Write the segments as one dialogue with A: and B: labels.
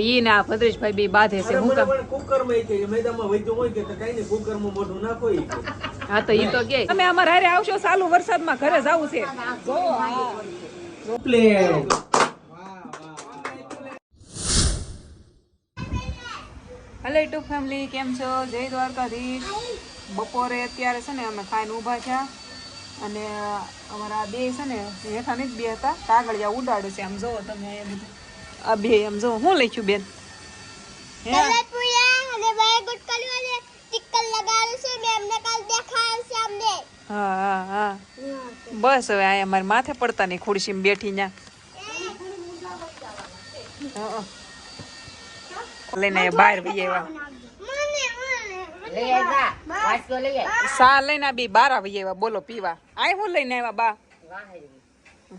A: ઈ ને ભદ્રેશભાઈ બે બાંધે છે હું કામ?
B: કુકરમાં કે મેદામાં વૈદ્ય હોય કે તો કાંઈ કુકરમાં મોઢું નાખો ઈ
A: હા તો ઈ તો કે. તમે અમારા હારે આવશો ચાલુ વરસાદમાં ઘરે જાવું છે. હેલો યુટ્યુબ ફેમિલી કેમ છો? જય દ્વારકાધીશ. બપોરે અત્યારે છે ને અમે ખાઈને ઊભા છે અને અમારા બે છે ને હેઠા જ બે હતા. કાગળિયા ઉડાડે છે આમ જોવો તમે બધું. આ બે આમ હું શું લખ્યું બેન. હે?
C: લગાવ્યું છે મેં એમને કાલ દેખાડ્યું છે અમને.
A: હા હા હા. બસ હવે આ અમારે માથે પડતા નહીં ખુરશીમાં બેઠી ના લઈને બહાર વહી આવ્યા. સા લઈને આ બી બારા વહી આવ્યા બોલો પીવા. આય હું લઈને આવ્યા બા?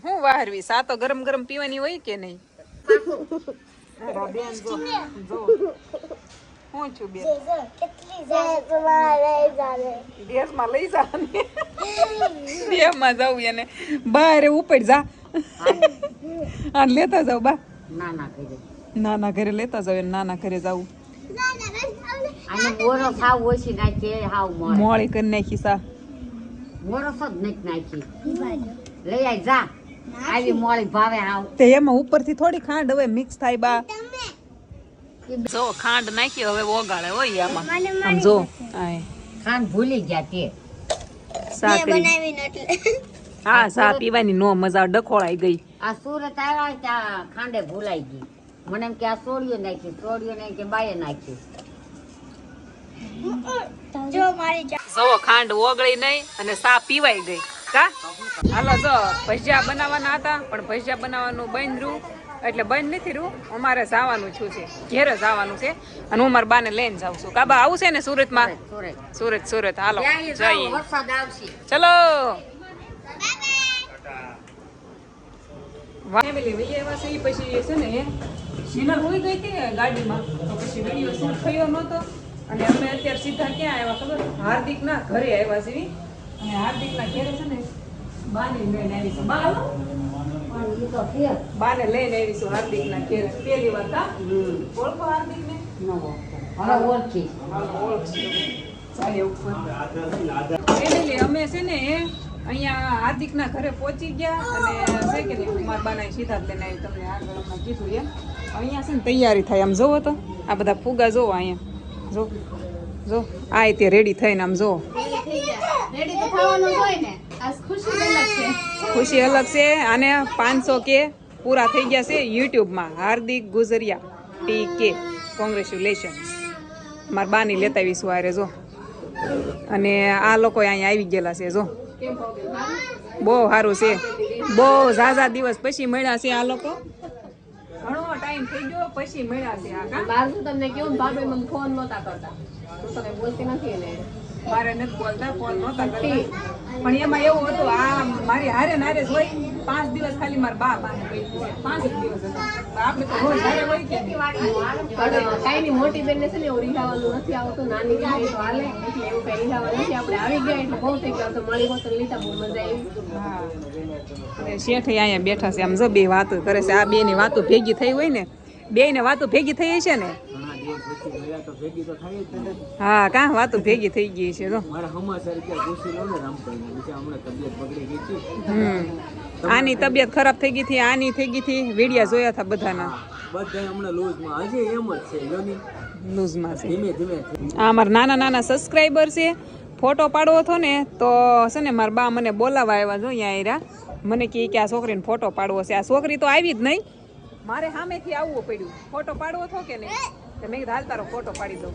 A: હું વાહરવી? સા તો ગરમ ગરમ પીવાની હોય કે નહીં? બેન જો જો હું છું બેન
C: કેટલી
A: દેશમાં લઈ જા ને દેહમાં જાવું એને બહાર ઉપર જા આ લેતા જાવ બા નાના ઘરે લેતા જાવ નાના ઘરે જવું મોળી કરી નાખી સા
D: નાખી લઈ જા આવી મોળી ભાવે આવ.
A: તે એમાં ઉપરથી થોડી ખાંડ હવે મિક્સ થાય બા. જો ખાંડ નાખી હવે ઓગાળે હોય આમાં. આમ જો. આય.
D: ખાન ભૂલી ગયા તે.
A: હા સા પીવાની નો મજા ડખોળાઈ ગઈ.
D: આ સુરત આવ્યા ત્યાં ખાંડે ભૂલાઈ ગઈ. મને એમ કે આ સોડિયો નાખી સોડિયો નહીં કે બાએ નાખી.
C: જો મારી જો
A: ખાંડ ઓગળી નહીં અને સા પીવાઈ ગઈ. કા? હાલો જો ભજીયા બનાવવાના હતા પણ ભજીયા બનાવવાનું બંધ રહ્યું. એટલે બંધ નથી રહ્યું. અમારે જવાનું છું છે. ઘેરે જવાનું છે. અને હું મારા બાને લઈને જાઉં છું. કાબા આવું છે ને સુરતમાં?
D: સુરત
A: સુરત. સુરત હાલો જઈએ. ચલો. ફેમિલી વહી છે પછી છે ને સિનર હોઈ ગઈ હતી ગાડીમાં. તો પછી વીડિયો શૂટ થયો નહોતો. અને અમે અત્યારે સીધા ક્યાં આવ્યા ખબર? હાર્દિક ના ઘરે આવ્યા છે ઈ. અને હાર્દિક ના ઘરે છે ને બાને લઈને આવીશું. બા હાલો. બાને લઈને આવીશું હાર્દિકના ઘરે. પહેલી વાર કા ઓળખો હાર્દિક ને
D: ન ઓળખો. હવે ઓળખી
A: અમે છે ને અહીંયા હાર્દિક ના ઘરે પહોંચી ગયા અને કે નહીં મારા બાના સીધા જ લઈને આવી. તમને આગળ હમણાં કીધું એમ. અહીંયા છે ને તૈયારી થાય. આમ જોવો તો આ બધા ફુગા જોવો અહીંયા. જો જો. આ તે રેડી થઈને આમ જોવો. ખુશી અલગ છે. અને પાંચસો કે પૂરા થઈ ગયા છે યુટ્યુબમાં. હાર્દિક ગુજરિયા ટી કે કોંગ્રેચ્યુલેશન્સ મારા બાની લેતા આવીશું આરે જો. અને આ લોકો અહીંયા આવી ગયેલા છે જો. બહુ સારું છે. બહુ ઝાઝા દિવસ પછી મળ્યા છે આ લોકો. ઘણો ટાઈમ થઈ ગયો પછી મળ્યા છે આ કા?
E: બાર શું તમને કેવું? ભાભી મને ફોન નહોતા કરતા. હું તો બોલતી નથી ને
A: મારે નથી બોલતા ફોન નહોતા કરતા. પણ એમાં એવું હતું આ મારી હારે ને હારે જ હોય પાંચ દિવસ ખાલી મારા બાપ પાંચ દિવસ આપણે તો રોજ હારે હોય કે નહીં?
E: ની મોટી બેન છે ને એવું રીઝાવાનું નથી આવતું નાની બેન તો હાલે. એટલે એવું કઈ રીઝાવાનું નથી. આપણે આવી ગયા એટલે બહુ થઈ ગયું. તો મળી હોત લીધા બહુ મજા આવી.
A: હા. અને શેઠ અહીંયા બેઠા છે. આમ જો બે વાતો કરે છે. આ બે ની વાતો ભેગી થઈ હોય ને બે ને વાતો ભેગી થઈ છે ને હા કા? વાતો ભેગી થઈ ગઈ છે. હમ. આની તબિયત ખરાબ થઈ ગઈ હતી આની થઈ ગઈ હતી વિડિયા જોયા હતા બધાના.
B: બધાય હમણાં લૂઝમાં. હજી એમ જ છે યોની.
A: ન્યૂઝમાં છે.
B: ધીમે ધીમે.
A: આ અમારા નાના નાના સબસ્ક્રાઈબર છે. ફોટો પાડવો હતો ને તો છે ને મારા બા મને બોલાવા આવ્યા જો અહીંયા આયરા. મને કહે કે આ છોકરીને ફોટો પાડવો છે. આ છોકરી તો આવી જ નહીં. મારે સામેથી આવવું પડ્યું. ફોટો પાડવો હતો કે નહીં? તો મેં કીધું હાલ તારો ફોટો પાડી દઉં.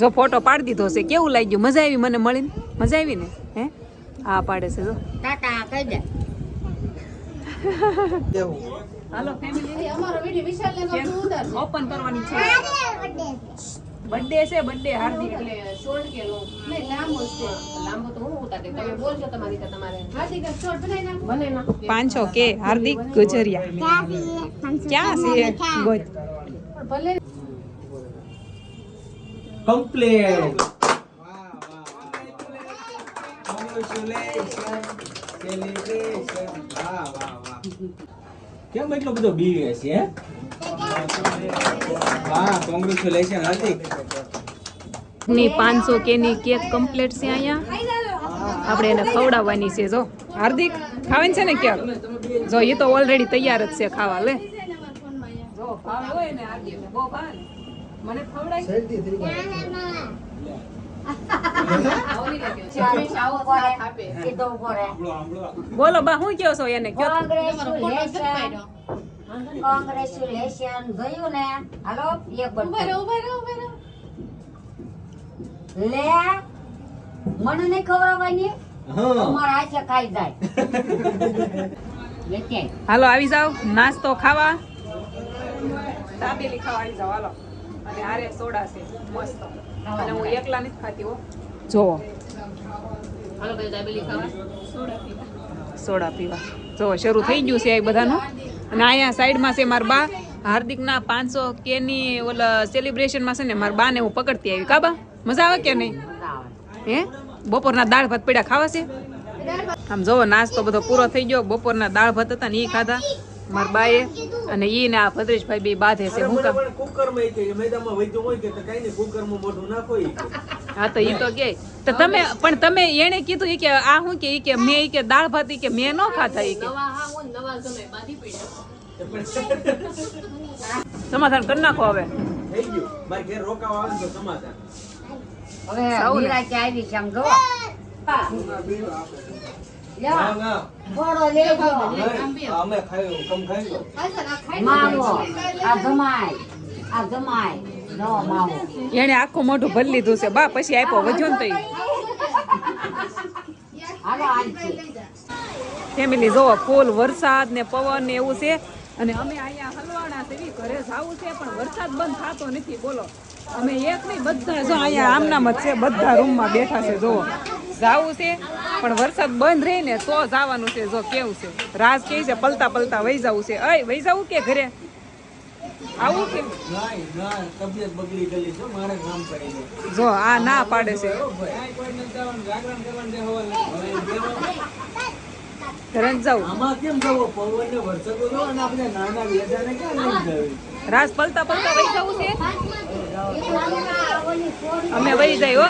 A: જો ફોટો પાડી દીધો છે કેવું લાગ્યું? મજા આવી મને મળીને? મજા આવી ને? હે? હા પાડે છે જો.
D: ટાટા કહી દે.
A: હાલો ફેમિલી
E: અમારો વીડિયો વિશાલ ને
A: ઓપન કરવાની છે. બર્થડે છે બર્થડે હાર્દિક
E: એટલે શોર્ટ કે લો નહીં લાંબો છે. લાંબો તો હું ઉતારી દઉં. તમે બોલજો તમારી રીતે તમારે. હાથી શોર્ટ બનાવી નાખો. બને નાખો.
A: પાંચસો કે હાર્દિક ગુજરિયા. ક્યાં છે? ગોત
E: ભલે
B: કમ્પ્લીટ કેમ એટલો બધો બીવે છે હે? હા કોંગ્રેચ્યુલેશન હાર્દિક.
A: ની પાંચસો કે ની કેક કમ્પ્લીટ છે અહીંયા. આપણે એને ખવડાવવાની છે જો. હાર્દિક ખાવાની છે ને કેક? જો એ તો ઓલરેડી તૈયાર જ છે ખાવા લે. જો ભાવે હોય ને હાર્દિક બહુ ભાવે મને ખવડાય. બોલો બા હું કયો છો એને.
D: Congratulations. જોયું ને? હાલો એક લે મને નહીં ખવડાવવાની?
B: હા.
D: તમારા હાથે ખાઈ જાય.
A: હાલો આવી જાવ નાસ્તો ખાવા. દાબેલી ખાવા આવી જાવ હાલો. અને આરે સોડા છે મસ્ત. અને હું એકલા નથી ખાતી હો. જો.
E: હાલો ભાઈ દાબેલી ખાવા.
A: સોડા પીવા. જો શરૂ થઈ ગયું છે એ બધાનું. અને અહીંયા સાઈડમાં છે મારા બા. હાર્દિકના પાંચસો કેની ઓલા સેલિબ્રેશનમાં છે ને મારા બાને હું પકડતી આવી. કાબા મજા આવે કે નહીં? હે? બપોરના દાળ ભાત પીડા ખાવા છે? આમ જોવો નાસ્તો બધો પૂરો થઈ ગયો. બપોરના દાળ ભાત હતા ને એ ખાધા. મારા બાએ અને ઈ ને આ ભદ્રેશભાઈ બે બાધે છે. હું કામ
B: કુકરમાં એ કે મેદામાં વૈદ્ય હોય કે તો કઈ ને કુકરમાં મોઢું નાખો
A: હા તો ઈ તો કે. તો તમે પણ તમે એને કીધું ઈ કે આ હું કે ઈ કે મેં ઈ કે દાળ ભાત ઈ કે મેં ન ખાતા ઈ કે.
E: નવા હા હું નવા સમય બાધી પડ્યા.
A: સમાધાન કરી નાખો હવે.
B: થઈ ગયું. મારે ઘેર રોકાવા આવે તો સમાધાન.
D: હવે
A: સાઉને.
D: કે આવી છે આમ જો થોડો
B: અમે કમ
D: માવો આ આ માવો.
A: એને આખું મોઢું ભરી લીધું છે. બા પછી આપ્યો વધ્યો ને તો ઈ.
D: હાલો આજ છે
A: ફેમિલી જોવો ફૂલ વરસાદ ને પવન ને એવું છે. અને અમે અહીંયા હલવાણા તેવી ઘરે જાવું છે પણ વરસાદ બંધ થતો નથી બોલો. અમે એક નહીં બધા જો અહીંયા આમનામ જ છે બધા રૂમમાં બેઠા છે જોવો. જાવું છે. પણ વરસાદ બંધ રહે ને તો જવાનું છે જો કેવું છે. રાજ કે છે પલતા પલતા વહી જવું છે. અય વહી જવું કે ઘરે? આવું કે? જો આ ના પાડે છે. ઘરે જવી? રાજ પલતા પલતા વહી જવું છે? અમે વહી જાય હો.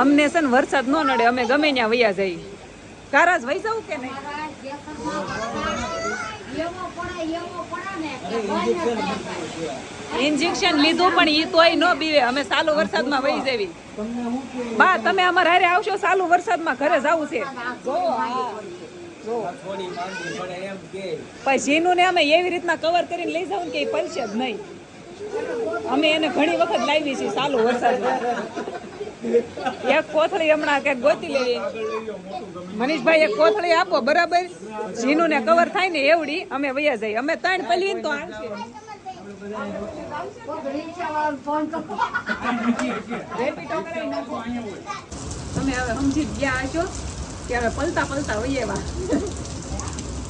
A: અમને છે ને વરસાદ ન નડે અમે ગમે ત્યાં વૈયા જઈએ. કારાજ વહી જવું કે નહીં? ઇન્જેક્શન લીધું પણ ઈ તોય ન બીવે. અમે સાલુ વરસાદમાં વહી જવી બા તમે અમારે હારે આવશો સાલુ વરસાદમાં ઘરે જવું છે. પછી જીનું ને અમે એવી રીતના કવર કરીને લઈ જાવ કે પલશે જ નહીં. અમે એને ઘણી વખત લાવી છે ચાલુ વરસાદ એક કોથળી હમણાં કંઈક ગોતી લેવી મનીષભાઈ એક કોથળી આપો, બરાબર? ઝીનું ને કવર થાય ને એવડી, અમે વયા જઈએ. અમે ત્રણ પલી તો આવશે. તમે હવે સમજી ગયા છો કે હવે પલતા પલતા વૈયેવા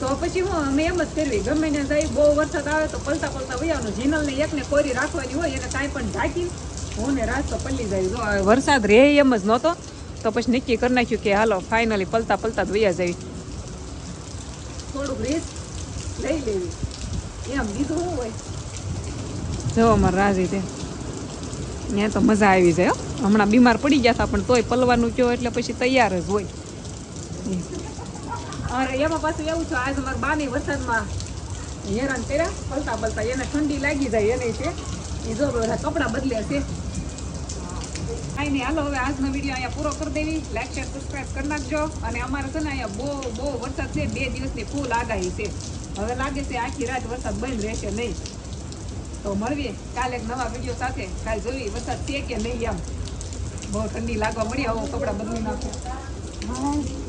A: તો પછી હું, અમે એમ જ કરવી ગમે ને જાય, બહુ વરસાદ આવે તો પલતા પલતા વૈયાનું જીનલને એકને કોરી રાખવાની હોય, એને કાંઈ પણ ઢાંકી, હું ને રાત તો પલ્લી જાય. જો હવે વરસાદ રહે એમ જ નહોતો, તો પછી નક્કી કરી નાખ્યું કે હાલો, ફાઇનલી પલતા પલતા વૈયા જવી થોડુંક રીત લઈ લેવી. એમ કીધું હોય. જો અમારે રાજી તે ત્યાં તો મજા આવી જાય. હમણાં બીમાર પડી ગયા હતા, પણ તોય પલવાનું કયો, એટલે પછી તૈયાર જ હોય. અરે, એમાં પાછું એવું છે, આજ અમારા બાની વરસાદમાં હેરાન કર્યા પલતા પલતા એને ઠંડી લાગી જાય, એને છે. એ જો બધા કપડાં બદલ્યા છે. કાંઈ નહીં, હાલો, હવે આજનો વીડિયો અહીંયા પૂરો કરી દેવી. લાઈક શેર સબસ્ક્રાઈબ કરી નાખજો. અને અમારે છે ને અહીંયા બહુ બહુ વરસાદ છે, બે દિવસની ફૂલ આગાહી છે. હવે લાગે છે આખી રાત વરસાદ બંધ રહેશે નહીં. તો મળીએ. કાલે એક નવા વીડિયો સાથે. કાલે જોઈ વરસાદ છે કે નહીં એમ. બહુ ઠંડી લાગવા મળી, આવો કપડાં બદલી નાખો. હા.